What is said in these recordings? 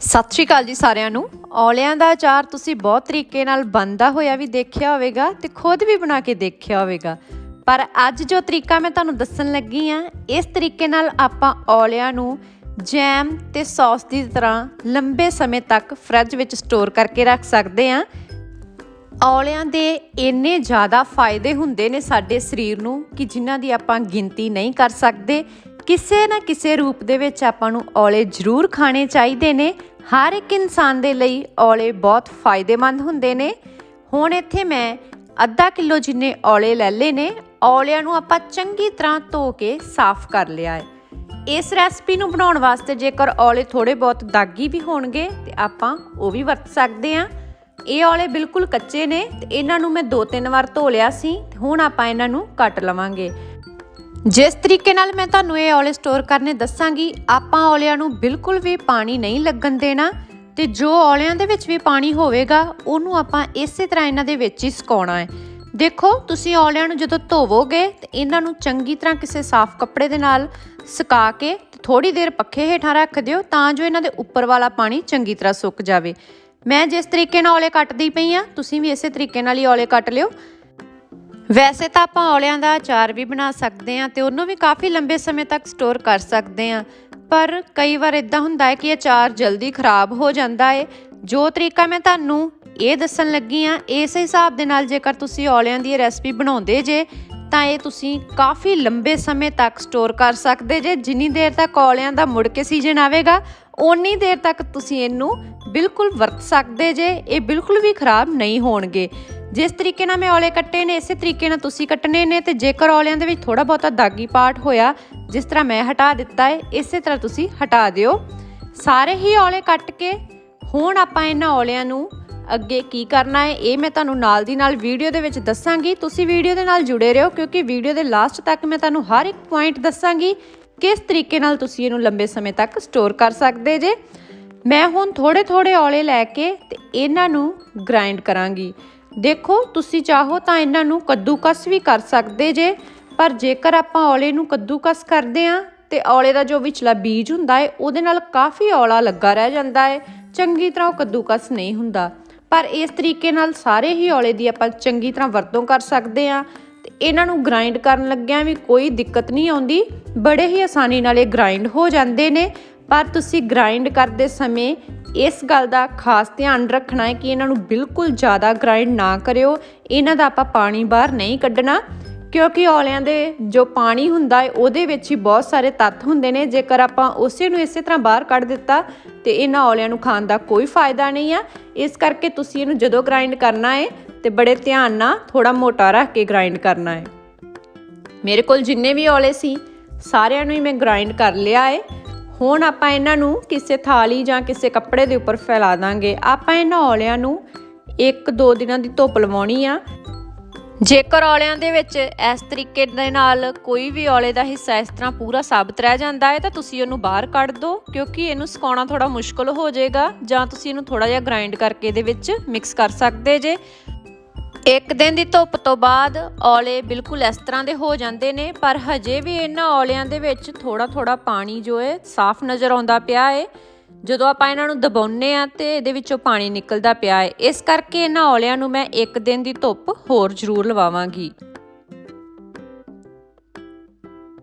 ਸਤਿ ਸ਼੍ਰੀ ਅਕਾਲ ਜੀ ਸਾਰਿਆਂ ਨੂੰ। ਔਲਿਆਂ ਦਾ ਅਚਾਰ ਤੁਸੀਂ ਬਹੁਤ ਤਰੀਕੇ ਨਾਲ ਬਣਦਾ ਹੋਇਆ ਵੀ ਦੇਖਿਆ ਹੋਵੇਗਾ ਤੇ ਖੁਦ ਵੀ ਬਣਾ ਕੇ ਦੇਖਿਆ ਹੋਵੇਗਾ। ਪਰ ਅੱਜ ਜੋ ਤਰੀਕਾ ਮੈਂ ਤੁਹਾਨੂੰ ਦੱਸਣ ਲੱਗੀ ਆ ਇਸ ਤਰੀਕੇ ਨਾਲ ਆਪਾਂ ਔਲਿਆਂ ਨੂੰ ਜੈਮ ਤੇ ਸੌਸ ਦੀ ਤਰ੍ਹਾਂ ਲੰਬੇ ਸਮੇਂ ਤੱਕ ਫ੍ਰਿਜ ਵਿੱਚ ਸਟੋਰ ਕਰਕੇ ਰੱਖ ਸਕਦੇ ਆ ਔਲਿਆਂ ਦੇ ਇੰਨੇ ਜ਼ਿਆਦਾ ਫਾਇਦੇ ਹੁੰਦੇ ਨੇ ਸਾਡੇ ਸਰੀਰ ਨੂੰ ਕਿ ਜਿਨ੍ਹਾਂ ਦੀ ਆਪਾਂ ਗਿਣਤੀ ਨਹੀਂ ਕਰ ਸਕਦੇ। ਕਿਸੇ ਨਾ ਕਿਸੇ ਰੂਪ ਦੇ ਵਿੱਚ ਆਪਾਂ ਨੂੰ ਔਲੇ ਜ਼ਰੂਰ ਖਾਣੇ ਚਾਹੀਦੇ ਨੇ। ਹਰ ਇੱਕ ਇਨਸਾਨ ਦੇ ਲਈ ਔਲੇ ਬਹੁਤ ਫਾਇਦੇਮੰਦ ਹੁੰਦੇ ਨੇ। ਹੁਣ ਇੱਥੇ ਮੈਂ ਅੱਧਾ ਕਿਲੋ ਜਿੰਨੇ ਔਲੇ ਲੈ ਲਏ ਨੇ, ਔਲਿਆਂ ਨੂੰ ਆਪਾਂ ਚੰਗੀ ਤਰ੍ਹਾਂ ਧੋ ਕੇ ਸਾਫ਼ ਕਰ ਲਿਆ ਹੈ। ਇਸ ਰੈਸਪੀ ਨੂੰ ਬਣਾਉਣ ਵਾਸਤੇ ਜੇਕਰ ਔਲੇ ਥੋੜੇ ਬਹੁਤ ਦਾਗੀ ਵੀ ਹੋਣਗੇ, ਤੇ ਆਪਾਂ ਉਹ ਵੀ ਵਰਤ ਸਕਦੇ ਹਾਂ। ਇਹ ਔਲੇ ਬਿਲਕੁਲ ਕੱਚੇ ਨੇ, ਤੇ ਇਹਨਾਂ ਨੂੰ ਮੈਂ ਦੋ ਤਿੰਨ ਵਾਰ ਧੋ ਲਿਆ ਸੀ ਹੁਣ ਆਪਾਂ ਇਹਨਾਂ ਨੂੰ ਕੱਟ ਲਵਾਂਗੇ। ਜਿਸ ਤਰੀਕੇ ਨਾਲ ਮੈਂ ਤੁਹਾਨੂੰ ਇਹ ਔਲੇ ਸਟੋਰ ਕਰਨੇ ਦੱਸਾਂਗੀ, ਆਪਾਂ ਔਲਿਆਂ ਨੂੰ ਬਿਲਕੁਲ ਵੀ ਪਾਣੀ ਨਹੀਂ ਲੱਗਣ ਦੇਣਾ ਤੇ ਜੋ ਔਲਿਆਂ ਦੇ ਵਿੱਚ ਵੀ ਪਾਣੀ ਹੋਵੇਗਾ, ਉਹਨੂੰ ਆਪਾਂ ਇਸੇ ਤਰ੍ਹਾਂ ਇਹਨਾਂ ਦੇ ਵਿੱਚ ਹੀ ਸੁਕਾਉਣਾ ਹੈ। ਦੇਖੋ, ਤੁਸੀਂ ਔਲਿਆਂ ਨੂੰ ਜਦੋਂ ਧੋਵੋਗੇ ਤੇ ਇਹਨਾਂ ਨੂੰ ਚੰਗੀ ਤਰ੍ਹਾਂ ਕਿਸੇ ਸਾਫ਼ ਕੱਪੜੇ ਦੇ ਨਾਲ ਸੁਕਾ ਕੇ ਥੋੜੀ ਦੇਰ ਪੱਖੇ ਹੇਠਾਂ ਰੱਖ ਦਿਓ ਤਾਂ ਜੋ ਇਹਨਾਂ ਦੇ ਉੱਪਰ ਵਾਲਾ ਪਾਣੀ ਚੰਗੀ ਤਰ੍ਹਾਂ ਸੁੱਕ ਜਾਵੇ। ਮੈਂ ਜਿਸ ਤਰੀਕੇ ਨਾਲ ਔਲੇ ਕੱਟਦੀ ਪਈ ਆ ਤੁਸੀਂ ਵੀ ਇਸੇ ਤਰੀਕੇ ਨਾਲ ਹੀ ਔਲੇ ਕੱਟ ਲਿਓ। ਵੈਸੇ ਤਾਂ ਆਪਾਂ ਔਲਿਆਂ ਦਾ ਅਚਾਰ ਵੀ ਬਣਾ ਸਕਦੇ ਹਾਂ ਤੇ ਉਹਨੂੰ ਵੀ ਕਾਫੀ ਲੰਬੇ ਸਮੇਂ ਤੱਕ ਸਟੋਰ ਕਰ ਸਕਦੇ ਹਾਂ। ਪਰ ਕਈ ਵਾਰ ਇਦਾਂ ਹੁੰਦਾ ਹੈ ਕਿ ਅਚਾਰ ਜਲਦੀ ਖਰਾਬ ਹੋ ਜਾਂਦਾ ਹੈ ਜੋ ਤਰੀਕਾ ਮੈਂ ਤੁਹਾਨੂੰ ਇਹ ਦੱਸਣ ਲੱਗੀ ਆ ਇਸ ਹਿਸਾਬ ਦੇ ਨਾਲ ਜੇਕਰ ਤੁਸੀਂ ਔਲਿਆਂ ਦੀ ਰੈਸਪੀ ਬਣਾਉਂਦੇ ਜੇ, ਤਾਂ ਇਹ ਤੁਸੀਂ ਕਾਫੀ ਲੰਬੇ ਸਮੇਂ ਤੱਕ ਸਟੋਰ ਕਰ ਸਕਦੇ ਜੇ। ਜਿੰਨੀ ਦੇਰ ਤੱਕ ਔਲਿਆਂ ਦਾ ਮੁੜ ਕੇ ਸੀਜ਼ਨ ਆਵੇਗਾ, ਓਨੀ ਦੇਰ ਤੱਕ ਤੁਸੀਂ ਇਹਨੂੰ ਬਿਲਕੁਲ ਵਰਤ ਸਕਦੇ ਜੇ। ਇਹ ਬਿਲਕੁਲ ਵੀ ਖਰਾਬ ਨਹੀਂ ਹੋਣਗੇ। ਜਿਸ ਤਰੀਕੇ ਨਾਲ ਮੈਂ ਔਲੇ ਕੱਟੇ ਨੇ, ਇਸੇ ਤਰੀਕੇ ਨਾਲ ਤੁਸੀਂ ਕੱਟਣੇ ਨੇ ਤੇ ਜੇਕਰ ਔਲਿਆਂ ਦੇ ਵਿੱਚ ਥੋੜਾ ਬਹੁਤਾ ਦਾਗੀ ਪਾਰਟ ਹੋਇਆ, ਜਿਸ ਤਰ੍ਹਾਂ ਮੈਂ ਹਟਾ ਦਿੱਤਾ ਹੈ ਇਸੇ ਤਰ੍ਹਾਂ ਤੁਸੀਂ ਹਟਾ ਦਿਓ। ਸਾਰੇ ਹੀ ਔਲੇ ਕੱਟ ਕੇ, ਹੁਣ ਆਪਾਂ ਇਹਨਾਂ ਔਲਿਆਂ ਨੂੰ ਅੱਗੇ ਕੀ ਕਰਨਾ ਹੈ ਇਹ ਮੈਂ ਤੁਹਾਨੂੰ ਨਾਲ ਦੀ ਨਾਲ ਵੀਡੀਓ ਦੇ ਵਿੱਚ ਦੱਸਾਂਗੀ। ਤੁਸੀਂ ਵੀਡੀਓ ਦੇ ਨਾਲ ਜੁੜੇ ਰਹੋ, ਕਿਉਂਕਿ ਵੀਡੀਓ ਦੇ ਲਾਸਟ ਤੱਕ ਮੈਂ ਤੁਹਾਨੂੰ ਹਰ ਇੱਕ ਪੁਆਇੰਟ ਦੱਸਾਂਗੀ, ਕਿਸ ਤਰੀਕੇ ਨਾਲ ਤੁਸੀਂ ਇਹਨੂੰ ਲੰਬੇ ਸਮੇਂ ਤੱਕ ਸਟੋਰ ਕਰ ਸਕਦੇ ਜੇ। ਮੈਂ ਹੁਣ ਥੋੜੇ ਥੋੜੇ ਔਲੇ ਲੈ ਕੇ ਤੇ ਇਹਨਾਂ ਨੂੰ ਗ੍ਰਾਈਂਡ ਕਰਾਂਗੀ। ਦੇਖੋ, ਤੁਸੀਂ ਚਾਹੋ ਤਾਂ ਇਹਨਾਂ ਨੂੰ ਕੱਦੂਕਸ ਵੀ ਕਰ ਸਕਦੇ ਜੇ, ਪਰ ਜੇਕਰ ਆਪਾਂ ਔਲੇ ਨੂੰ ਕੱਦੂਕਸ ਕਰਦੇ ਆਂ ਤੇ ਔਲੇ ਦਾ ਜੋ ਵਿਚਲਾ ਬੀਜ ਹੁੰਦਾ ਹੈ, ਉਹਦੇ ਨਾਲ ਕਾਫੀ ਔਲਾ ਲੱਗਾ ਰਹਿ ਜਾਂਦਾ ਹੈ। ਚੰਗੀ ਤਰ੍ਹਾਂ ਉਹ ਕੱਦੂਕਸ ਨਹੀਂ ਹੁੰਦਾ। ਪਰ ਇਸ ਤਰੀਕੇ ਨਾਲ ਸਾਰੇ ਹੀ ਔਲੇ ਦੀ ਆਪਾਂ ਚੰਗੀ ਤਰ੍ਹਾਂ ਵਰਤੋਂ ਕਰ ਸਕਦੇ ਆਂ ਤੇ ਇਹਨਾਂ ਨੂੰ ਗ੍ਰਾਈਂਡ ਕਰਨ ਲੱਗਿਆਂ ਵੀ ਕੋਈ ਦਿੱਕਤ ਨਹੀਂ ਆਉਂਦੀ। ਬੜੇ ਹੀ ਆਸਾਨੀ ਨਾਲ ਇਹ ਗ੍ਰਾਈਂਡ ਹੋ ਜਾਂਦੇ ਨੇ। ਪਰ ਤੁਸੀਂ ਗ੍ਰਾਈਂਡ ਕਰਦੇ ਸਮੇਂ ਇਸ ਗੱਲ ਦਾ ਖਾਸ ਧਿਆਨ ਰੱਖਣਾ ਹੈ ਕਿ ਇਹਨਾਂ ਨੂੰ ਬਿਲਕੁਲ ਜ਼ਿਆਦਾ ਗ੍ਰਾਈਂਡ ਨਾ ਕਰਿਓ। ਇਹਨਾਂ ਦਾ ਆਪਾਂ ਪਾਣੀ ਬਾਹਰ ਨਹੀਂ ਕੱਢਣਾ, ਕਿਉਂਕਿ ਔਲਿਆਂ ਦੇ ਜੋ ਪਾਣੀ ਹੁੰਦਾ ਹੈ, ਉਹਦੇ ਵਿੱਚ ਹੀ ਬਹੁਤ ਸਾਰੇ ਤੱਤ ਹੁੰਦੇ ਨੇ। ਜੇਕਰ ਆਪਾਂ ਉਸੇ ਨੂੰ ਇਸੇ ਤਰ੍ਹਾਂ ਬਾਹਰ ਕੱਢ ਦਿੱਤਾ, ਤੇ ਇਹਨਾਂ ਔਲਿਆਂ ਨੂੰ ਖਾਣ ਦਾ ਕੋਈ ਫਾਇਦਾ ਨਹੀਂ ਆ। ਇਸ ਕਰਕੇ ਤੁਸੀਂ ਇਹਨੂੰ ਜਦੋਂ ਗ੍ਰਾਈਂਡ ਕਰਨਾ ਹੈ, ਤੇ ਬੜੇ ਧਿਆਨ ਨਾਲ ਥੋੜਾ ਮੋਟਾ ਰੱਖ ਕੇ ਗ੍ਰਾਈਂਡ ਕਰਨਾ ਹੈ। ਮੇਰੇ ਕੋਲ ਜਿੰਨੇ ਵੀ ਔਲੇ ਸੀ, ਸਾਰਿਆਂ ਨੂੰ ਹੀ ਮੈਂ ਗ੍ਰਾਈਂਡ ਕਰ ਲਿਆ ਹੈ। ਹੁਣ ਆਪਾਂ ਇਹਨਾਂ ਨੂੰ ਕਿਸੇ ਥਾਲੀ ਜਾਂ ਕਿਸੇ ਕੱਪੜੇ ਦੇ ਉੱਪਰ ਫੈਲਾ ਦਾਂਗੇ। ਆਪਾਂ ਇਹਨਾਂ ਔਲਿਆਂ ਨੂੰ 1-2 ਦਿਨਾਂ ਦੀ ਧੁੱਪ ਲਵਾਉਣੀ ਆ। ਜੇਕਰ ਔਲਿਆਂ ਦੇ ਵਿੱਚ ਇਸ ਤਰੀਕੇ ਦੇ ਨਾਲ ਕੋਈ ਵੀ ਔਲੇ ਦਾ ਹਿੱਸਾ ਇਸ ਤਰ੍ਹਾਂ ਪੂਰਾ ਸਾਬਤ ਰਹਿ ਜਾਂਦਾ ਹੈ, ਤਾਂ ਤੁਸੀਂ ਉਹਨੂੰ ਬਾਹਰ ਕੱਢ ਦਿਓ, ਕਿਉਂਕਿ ਇਹਨੂੰ ਸੁਕਾਉਣਾ ਥੋੜਾ ਮੁਸ਼ਕਲ ਹੋ ਜਾਏਗਾ ਜਾਂ ਤੁਸੀਂ ਇਹਨੂੰ ਥੋੜਾ ਜਿਹਾ ਗ੍ਰਾਈਂਡ ਕਰਕੇ ਇਹਦੇ ਵਿੱਚ ਮਿਕਸ ਕਰ ਸਕਦੇ ਜੇ। ਇੱਕ ਦਿਨ ਦੀ ਧੁੱਪ ਤੋਂ ਬਾਅਦ ਔਲੇ ਬਿਲਕੁਲ ਇਸ ਤਰ੍ਹਾਂ ਦੇ ਹੋ ਜਾਂਦੇ ਨੇ, ਪਰ ਹਜੇ ਵੀ ਇਹਨਾਂ ਔਲਿਆਂ ਦੇ ਵਿੱਚ ਥੋੜਾ ਥੋੜਾ ਪਾਣੀ ਜੋ ਹੈ ਸਾਫ਼ ਨਜ਼ਰ ਆਉਂਦਾ ਪਿਆ ਹੈ। ਜਦੋਂ ਆਪਾਂ ਇਹਨਾਂ ਨੂੰ ਦਬਾਉਨੇ ਆ ਤੇ ਇਹਦੇ ਵਿੱਚੋਂ ਪਾਣੀ ਨਿਕਲਦਾ ਪਿਆ ਹੈ। ਇਸ ਕਰਕੇ ਇਹਨਾਂ ਔਲਿਆਂ ਨੂੰ ਮੈਂ ਇੱਕ ਦਿਨ ਦੀ ਧੁੱਪ ਹੋਰ ਜ਼ਰੂਰ ਲਵਾਵਾਂਗੀ।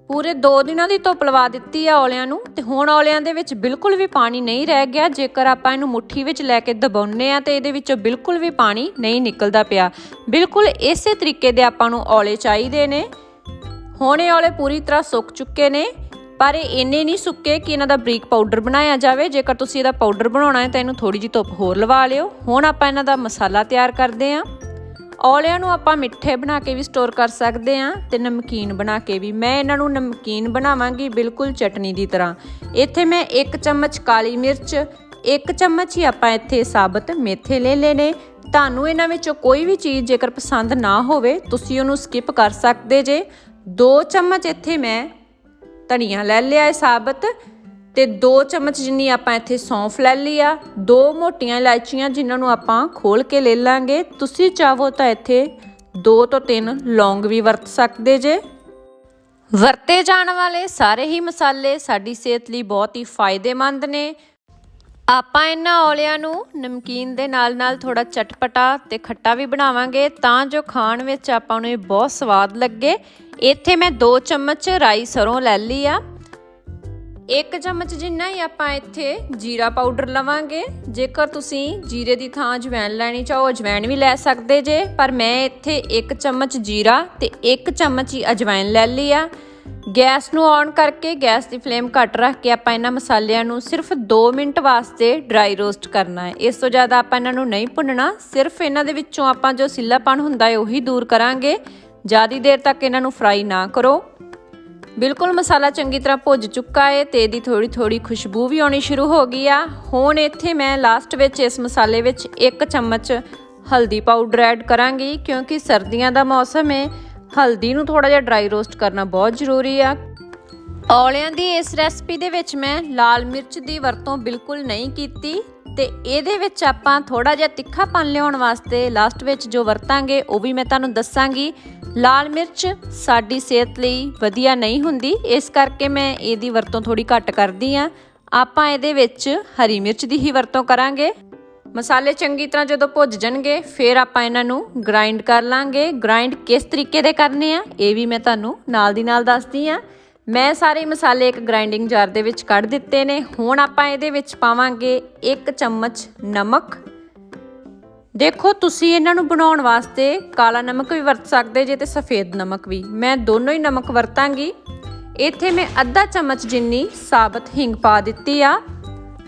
ਪੂਰੇ 2 ਦਿਨਾਂ ਦੀ ਧੁੱਪ ਲਵਾ ਦਿੱਤੀ ਆ ਔਲਿਆਂ ਨੂੰ ਤੇ ਹੁਣ ਔਲਿਆਂ ਦੇ ਵਿੱਚ ਬਿਲਕੁਲ ਵੀ ਪਾਣੀ ਨਹੀਂ ਰਹਿ ਗਿਆ। ਜੇਕਰ ਆਪਾਂ ਇਹਨੂੰ ਮੁੱਠੀ ਵਿੱਚ ਲੈ ਕੇ ਦਬਾਉਨੇ ਆ ਤੇ ਇਹਦੇ ਵਿੱਚੋਂ ਬਿਲਕੁਲ ਵੀ ਪਾਣੀ ਨਹੀਂ ਨਿਕਲਦਾ ਪਿਆ। ਬਿਲਕੁਲ ਇਸੇ ਤਰੀਕੇ ਦੇ ਆਪਾਂ ਨੂੰ ਔਲੇ ਚਾਹੀਦੇ ਨੇ। ਹੁਣ ਇਹ ਔਲੇ ਪੂਰੀ ਤਰ੍ਹਾਂ ਸੁੱਕ ਚੁੱਕੇ ਨੇ, ਪਰ ਇਹ ਇੰਨੇ ਨਹੀਂ ਸੁੱਕੇ ਕਿ ਇਹਨਾਂ ਦਾ ਬਰੀਕ ਪਾਊਡਰ ਬਣਾਇਆ ਜਾਵੇ। ਜੇਕਰ ਤੁਸੀਂ ਇਹਦਾ ਪਾਊਡਰ ਬਣਾਉਣਾ ਹੈ ਤਾਂ ਇਹਨੂੰ ਥੋੜੀ ਜਿਹੀ ਧੁੱਪ ਹੋਰ ਲਵਾ ਲਿਓ। ਹੁਣ ਆਪਾਂ ਇਹਨਾਂ ਦਾ ਮਸਾਲਾ ਤਿਆਰ ਕਰਦੇ ਹਾਂ। ਔਲਿਆਂ ਨੂੰ ਆਪਾਂ ਮਿੱਠੇ ਬਣਾ ਕੇ ਵੀ ਸਟੋਰ ਕਰ ਸਕਦੇ ਹਾਂ ਤੇ ਨਮਕੀਨ ਬਣਾ ਕੇ ਵੀ। ਮੈਂ ਇਹਨਾਂ ਨੂੰ ਨਮਕੀਨ ਬਣਾਵਾਂਗੀ ਬਿਲਕੁਲ ਚਟਨੀ ਦੀ ਤਰ੍ਹਾਂ। ਇੱਥੇ ਮੈਂ 1 ਚਮਚ ਕਾਲੀ ਮਿਰਚ 1 ਚਮਚ ਹੀ ਆਪਾਂ ਇੱਥੇ ਸਾਬਤ ਮੇਥੇ ਲੈ ਲਏ ਨੇ ਤੁਹਾਨੂੰ ਇਹਨਾਂ ਵਿੱਚੋਂ ਕੋਈ ਵੀ ਚੀਜ਼ ਜੇਕਰ ਪਸੰਦ ਨਾ ਹੋਵੇ, ਤੁਸੀਂ ਉਹਨੂੰ ਸਕਿਪ ਕਰ ਸਕਦੇ ਜੇ। 2 ਚਮਚ ਇੱਥੇ ਮੈਂ ਧਨੀਆ ਲੈ ਲਿਆ ਹੈ ਸਾਬਤ। ਤੇ 2 ਚਮਚ ਜਿੰਨੀ ਆਪਾਂ ਇੱਥੇ ਸੌਂਫ ਲੈ ਲਈ ਆ, ਦੋ ਮੋਟੀਆਂ ਇਲਾਇਚੀਆਂ ਜਿਨ੍ਹਾਂ ਨੂੰ ਆਪਾਂ ਖੋਲ ਕੇ ਲੈ ਲਾਂਗੇ। ਤੁਸੀਂ ਚਾਹੋ ਤਾਂ ਇੱਥੇ 2 ਤੋਂ 3 ਲੌਂਗ ਵੀ ਵਰਤ ਸਕਦੇ ਜੇ। ਵਰਤੇ ਜਾਣ ਵਾਲੇ ਸਾਰੇ ਹੀ ਮਸਾਲੇ ਸਾਡੀ ਸਿਹਤ ਲਈ ਬਹੁਤ ਹੀ ਫਾਇਦੇਮੰਦ ਨੇ। ਆਪਾਂ ਇਹਨਾਂ ਔਲਿਆਂ ਨੂੰ ਨਮਕੀਨ ਦੇ ਨਾਲ-ਨਾਲ ਥੋੜਾ ਚਟਪਟਾ ਤੇ ਖੱਟਾ ਵੀ ਬਣਾਵਾਂਗੇ ਤਾਂ ਜੋ ਖਾਣ ਵਿੱਚ ਆਪਾਂ ਨੂੰ ਇਹ ਬਹੁਤ ਸਵਾਦ ਲੱਗੇ। ਇੱਥੇ ਮੈਂ 2 ਚਮਚ ਰਾਈ ਸਰੋਂ ਲੈ ਲਈ ਆ। ਇੱਕ ਚਮਚ ਜਿੰਨਾ ਹੀ ਆਪਾਂ ਇੱਥੇ ਜੀਰਾ ਪਾਊਡਰ ਲਵਾਂਗੇ। ਜੇਕਰ ਤੁਸੀਂ ਜੀਰੇ ਦੀ ਥਾਂ ਅਜਵਾਇਣ ਲੈਣੀ ਚਾਹੋ, ਅਜਵਾਇਣ ਵੀ ਲੈ ਸਕਦੇ ਜੇ, ਪਰ ਮੈਂ ਇੱਥੇ ਇੱਕ ਚਮਚ ਜੀਰਾ ਤੇ ਇੱਕ ਚਮਚ ਹੀ ਅਜਵਾਇਣ ਲੈ ਲਈ ਆ। ਗੈਸ ਨੂੰ ਔਨ ਕਰਕੇ ਗੈਸ ਦੀ ਫਲੇਮ ਘੱਟ ਰੱਖ ਕੇ ਆਪਾਂ ਇਹਨਾਂ ਮਸਾਲਿਆਂ ਨੂੰ ਸਿਰਫ 2 ਮਿੰਟ ਵਾਸਤੇ ਡਰਾਈ ਰੋਸਟ ਕਰਨਾ ਹੈ। ਇਸ ਤੋਂ ਜ਼ਿਆਦਾ ਆਪਾਂ ਇਹਨਾਂ ਨੂੰ ਨਹੀਂ ਭੁੰਨਣਾ। ਸਿਰਫ ਇਹਨਾਂ ਦੇ ਵਿੱਚੋਂ ਆਪਾਂ ਜੋ ਸਿੱਲਾਪਣ ਹੁੰਦਾ ਹੈ, ਉਹੀ ਦੂਰ ਕਰਾਂਗੇ। ਜ਼ਿਆਦਾ ਦੇਰ ਤੱਕ ਇਹਨਾਂ ਨੂੰ ਫਰਾਈ ਨਾ ਕਰੋ। ਬਿਲਕੁਲ ਮਸਾਲਾ ਚੰਗੀ ਤਰ੍ਹਾਂ ਭੁੱਜ ਚੁੱਕਾ ਹੈ ਤੇ ਇਹਦੀ ਥੋੜੀ ਥੋੜੀ ਖੁਸ਼ਬੂ ਵੀ ਆਉਣੀ ਸ਼ੁਰੂ ਹੋ ਗਈ ਆ। ਹੁਣ ਇੱਥੇ ਮੈਂ ਲਾਸਟ ਵਿੱਚ ਇਸ ਮਸਾਲੇ ਵਿੱਚ 1 ਚਮਚ ਹਲਦੀ ਪਾਊਡਰ ਐਡ ਕਰਾਂਗੀ ਕਿਉਂਕਿ ਸਰਦੀਆਂ ਦਾ ਮੌਸਮ ਹੈ ਹਲਦੀ ਨੂੰ ਥੋੜਾ ਜਿਹਾ ਡਰਾਈ ਰੋਸਟ ਕਰਨਾ ਬਹੁਤ ਜ਼ਰੂਰੀ ਆ। ਔਲਿਆਂ ਦੀ ਇਸ ਰੈਸਪੀ ਦੇ ਵਿੱਚ ਮੈਂ ਲਾਲ ਮਿਰਚ ਦੀ ਵਰਤੋਂ ਬਿਲਕੁਲ ਨਹੀਂ ਕੀਤੀ। ਤੇ ਇਹਦੇ ਵਿੱਚ ਆਪਾਂ ਥੋੜਾ ਜਿਹਾ ਤਿੱਖਾਪਨ ਲਿਆਉਣ ਵਾਸਤੇ ਲਾਸਟ ਵਿੱਚ ਜੋ ਵਰਤਾਂਗੇ, ਉਹ ਵੀ ਮੈਂ ਤੁਹਾਨੂੰ ਦੱਸਾਂਗੀ। ਲਾਲ ਮਿਰਚ ਸਾਡੀ ਸਿਹਤ ਲਈ ਵਧੀਆ ਨਹੀਂ ਹੁੰਦੀ, ਇਸ ਕਰਕੇ ਮੈਂ ਇਹਦੀ ਵਰਤੋਂ ਥੋੜੀ ਘੱਟ ਕਰਦੀ ਆ ਆਪਾਂ ਇਹਦੇ ਵਿੱਚ ਹਰੀ ਮਿਰਚ ਦੀ ਹੀ ਵਰਤੋਂ ਕਰਾਂਗੇ। ਮਸਾਲੇ ਚੰਗੀ ਤਰ੍ਹਾਂ ਜਦੋਂ ਭੁੱਜ ਜਾਣਗੇ, ਫਿਰ ਆਪਾਂ ਇਹਨਾਂ ਨੂੰ ਗ੍ਰਾਈਂਡ ਕਰ ਲਾਂਗੇ। ਗ੍ਰਾਈਂਡ ਕਿਸ ਤਰੀਕੇ ਦੇ ਕਰਨੇ ਆ, ਇਹ ਵੀ ਮੈਂ ਤੁਹਾਨੂੰ ਨਾਲ ਦੀ ਨਾਲ ਦੱਸਦੀ ਆ ਮੈਂ ਸਾਰੇ ਮਸਾਲੇ ਇੱਕ ਗ੍ਰਾਈਂਡਿੰਗ ਜਾਰ ਦੇ ਵਿੱਚ ਕੱਢ ਦਿੱਤੇ ਨੇ। ਹੁਣ ਆਪਾਂ ਇਹਦੇ ਵਿੱਚ ਪਾਵਾਂਗੇ 1 ਚਮਚ ਨਮਕ। ਦੇਖੋ, ਤੁਸੀਂ ਇਹਨਾਂ ਨੂੰ ਬਣਾਉਣ ਵਾਸਤੇ ਕਾਲਾ ਨਮਕ ਵੀ ਵਰਤ ਸਕਦੇ ਜੇ ਤੇ ਸਫੇਦ ਨਮਕ ਵੀ। ਮੈਂ ਦੋਨੋਂ ਹੀ ਨਮਕ ਵਰਤਾਂਗੀ। ਇੱਥੇ ਮੈਂ ਅੱਧਾ ਚਮਚ ਜਿੰਨੀ ਸਾਬਤ ਹਿੰਗ ਪਾ ਦਿੱਤੀ ਆ।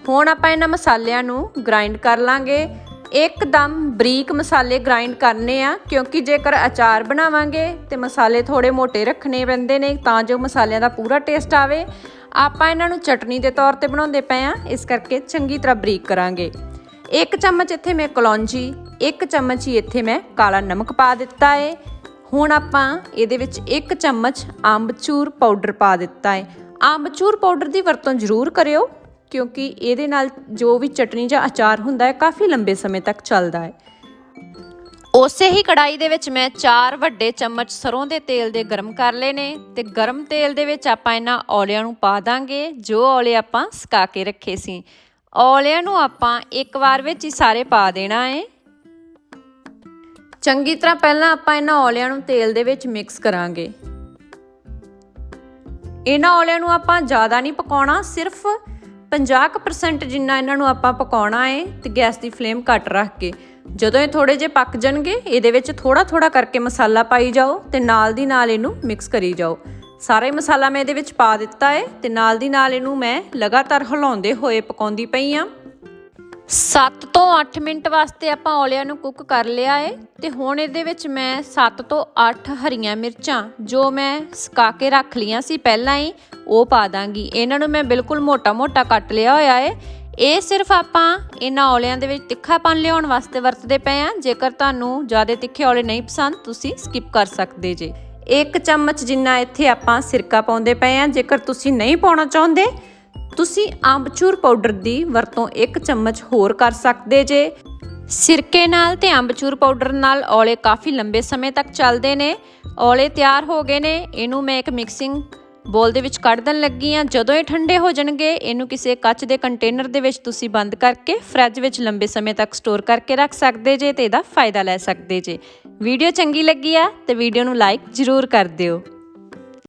ਹੁਣ ਆਪਾਂ ਇਹਨਾਂ ਮਸਾਲਿਆਂ ਨੂੰ ਗ੍ਰਾਈਂਡ ਕਰ ਲਾਂਗੇ। ਇੱਕਦਮ ਬਰੀਕ ਮਸਾਲੇ ਗ੍ਰਾਈਂਡ ਕਰਨੇ ਆ, ਕਿਉਂਕਿ ਜੇਕਰ ਅਚਾਰ ਬਣਾਵਾਂਗੇ ਤੇ ਮਸਾਲੇ ਥੋੜੇ ਮੋٹے ਰੱਖਣੇ ਪੈਂਦੇ ਨੇ, ਤਾਂ ਜੋ ਮਸਾਲਿਆਂ ਦਾ ਪੂਰਾ ਟੇਸਟ ਆਵੇ। ਆਪਾਂ ਇਹਨਾਂ ਨੂੰ ਚਟਨੀ ਦੇ ਤੌਰ ਤੇ ਬਣਾਉਂਦੇ ਪਏ ਆ, ਇਸ ਕਰਕੇ ਚੰਗੀ ਤਰ੍ਹਾਂ ਬਰੀਕ ਕਰਾਂਗੇ। ਇੱਕ ਚਮਚ ਇੱਥੇ ਮੈਂ ਕਲੌਂਜੀ, ਇੱਕ ਚਮਚ ਹੀ ਇੱਥੇ ਮੈਂ ਕਾਲਾ ਨਮਕ ਪਾ ਦਿੱਤਾ ਏ। ਹੁਣ ਆਪਾਂ ਇਹਦੇ ਵਿੱਚ ਇੱਕ ਚਮਚ ਅੰਬਚੂਰ ਪਾਊਡਰ ਪਾ ਦਿੱਤਾ ਏ। ਅੰਬਚੂਰ ਪਾਊਡਰ ਦੀ ਵਰਤੋਂ ਜ਼ਰੂਰ ਕਰਿਓ। ਕਿਉਂਕਿ ਇਹਦੇ ਨਾਲ ਜੋ ਵੀ ਚਟਨੀ ਜਾਂ ਅਚਾਰ ਹੁੰਦਾ ਹੈ, ਕਾਫੀ ਲੰਬੇ ਸਮੇਂ ਤੱਕ ਚੱਲਦਾ ਹੈ। ਉਸੇ ਹੀ ਕੜਾਈ ਦੇ ਵਿੱਚ ਮੈਂ 4 ਵੱਡੇ ਚਮਚ ਸਰੋਂ ਦੇ ਤੇਲ ਦੇ ਗਰਮ ਕਰ ਲਏ ਨੇ ਤੇ ਗਰਮ ਤੇਲ ਦੇ ਵਿੱਚ ਆਪਾਂ ਇਹਨਾਂ ਔਲਿਆਂ ਨੂੰ ਪਾ ਦਾਂਗੇ, ਜੋ ਔਲੇ ਆਪਾਂ ਸੁਕਾ ਕੇ ਰੱਖੇ ਸੀ। ਔਲਿਆਂ ਨੂੰ ਆਪਾਂ ਇੱਕ ਵਾਰ ਵਿੱਚ ਹੀ ਸਾਰੇ ਪਾ ਦੇਣਾ ਹੈ। ਚੰਗੀ ਤਰ੍ਹਾਂ ਪਹਿਲਾਂ ਆਪਾਂ ਇਹਨਾਂ ਔਲਿਆਂ ਨੂੰ ਤੇਲ ਦੇ ਵਿੱਚ ਮਿਕਸ ਕਰਾਂਗੇ। ਇਹਨਾਂ ਔਲਿਆਂ ਨੂੰ ਆਪਾਂ ਜ਼ਿਆਦਾ ਨਹੀਂ ਪਕਾਉਣਾ, ਸਿਰਫ 50% ਜਿੰਨਾ ਇਹਨਾਂ ਨੂੰ ਆਪਾਂ ਪਕਾਉਣਾ ਹੈ ਤੇ ਗੈਸ ਦੀ ਫਲੇਮ ਘੱਟ ਰੱਖ ਕੇ। ਜਦੋਂ ਇਹ ਥੋੜੇ ਜਿਹੇ ਪੱਕ ਜਾਣਗੇ, ਇਹਦੇ ਵਿੱਚ ਥੋੜਾ ਥੋੜਾ ਕਰਕੇ ਮਸਾਲਾ ਪਾਈ ਜਾਓ ਤੇ ਨਾਲ ਦੀ ਨਾਲ ਇਹਨੂੰ ਮਿਕਸ ਕਰੀ ਜਾਓ। ਸਾਰੇ ਮਸਾਲਾ ਮੈਂ ਇਹਦੇ ਵਿੱਚ ਪਾ ਦਿੱਤਾ ਹੈ ਤੇ ਨਾਲ ਦੀ ਨਾਲ ਇਹਨੂੰ ਮੈਂ ਲਗਾਤਾਰ ਹਿਲਾਉਂਦੇ ਹੋਏ ਪਕਾਉਂਦੀ ਪਈ ਆ। 7 ਤੋਂ 8 ਮਿੰਟ ਵਾਸਤੇ ਆਪਾਂ ਔਲਿਆਂ ਨੂੰ ਕੁੱਕ ਕਰ ਲਿਆ ਏ, ਤੇ ਹੁਣ ਇਹਦੇ ਵਿੱਚ ਮੈਂ 7 ਤੋਂ 8 ਹਰੀਆਂ ਮਿਰਚਾਂ, ਜੋ ਮੈਂ ਸੁਕਾ ਕੇ ਰੱਖ ਲੀਆਂ ਸੀ ਪਹਿਲਾਂ ਹੀ, ਉਹ ਪਾ ਦਾਂਗੀ। ਇਹਨਾਂ ਨੂੰ ਮੈਂ ਬਿਲਕੁਲ ਮੋਟਾ-ਮੋਟਾ ਕੱਟ ਲਿਆ ਹੋਇਆ ਏ। ਇਹ ਸਿਰਫ ਆਪਾਂ ਇਹਨਾਂ ਔਲਿਆਂ ਦੇ ਵਿੱਚ ਤਿੱਖਾਪਨ ਲਿਆਉਣ ਵਾਸਤੇ ਵਰਤਦੇ ਪਏ ਆ। ਜੇਕਰ ਤੁਹਾਨੂੰ ਜ਼ਿਆਦਾ ਤਿੱਖੇ ਔਲੇ ਨਹੀਂ ਪਸੰਦ, ਤੁਸੀਂ ਸਕਿਪ ਕਰ ਸਕਦੇ ਜੇ। ਇੱਕ ਚਮਚ ਜਿੰਨਾ ਇੱਥੇ ਆਪਾਂ ਸਿਰਕਾ ਪਾਉਂਦੇ ਪਏ ਆ। ਜੇਕਰ ਤੁਸੀਂ ਨਹੀਂ ਪਾਉਣਾ ਚਾਹੁੰਦੇ ਤੁਸੀਂ ਅੰਬਚੂਰ ਪਾਊਡਰ ਦੀ ਵਰਤੋਂ 1 ਚਮਚ ਹੋਰ ਕਰ ਸਕਦੇ ਜੇ। ਸਿਰਕੇ ਨਾਲ ਤੇ ਅੰਬਚੂਰ ਪਾਊਡਰ ਨਾਲ ਔਲੇ ਕਾਫੀ ਲੰਬੇ ਸਮੇਂ ਤੱਕ ਚੱਲਦੇ ਨੇ। ਔਲੇ ਤਿਆਰ ਹੋ ਗਏ ਨੇ। ਇਹਨੂੰ ਮੈਂ ਇੱਕ ਮਿਕਸਿੰਗ ਬੋਲ ਦੇ ਵਿੱਚ ਕੱਢ ਦੇਣ ਲੱਗੀ ਆ ਜਦੋਂ ਇਹ ਠੰਡੇ ਹੋ ਜਾਣਗੇ, ਇਹਨੂੰ ਕਿਸੇ ਕੱਚ ਦੇ ਕੰਟੇਨਰ ਦੇ ਵਿੱਚ ਤੁਸੀਂ ਬੰਦ ਕਰਕੇ ਫ੍ਰਿਜ ਵਿੱਚ ਲੰਬੇ ਸਮੇਂ ਤੱਕ ਸਟੋਰ ਕਰਕੇ ਰੱਖ ਸਕਦੇ ਜੇ ਤੇ ਇਹਦਾ ਫਾਇਦਾ ਲੈ ਸਕਦੇ ਜੇ। ਵੀਡੀਓ ਚੰਗੀ ਲੱਗੀ ਆ ਤੇ ਵੀਡੀਓ ਨੂੰ ਲਾਈਕ ਜ਼ਰੂਰ ਕਰ ਦਿਓ।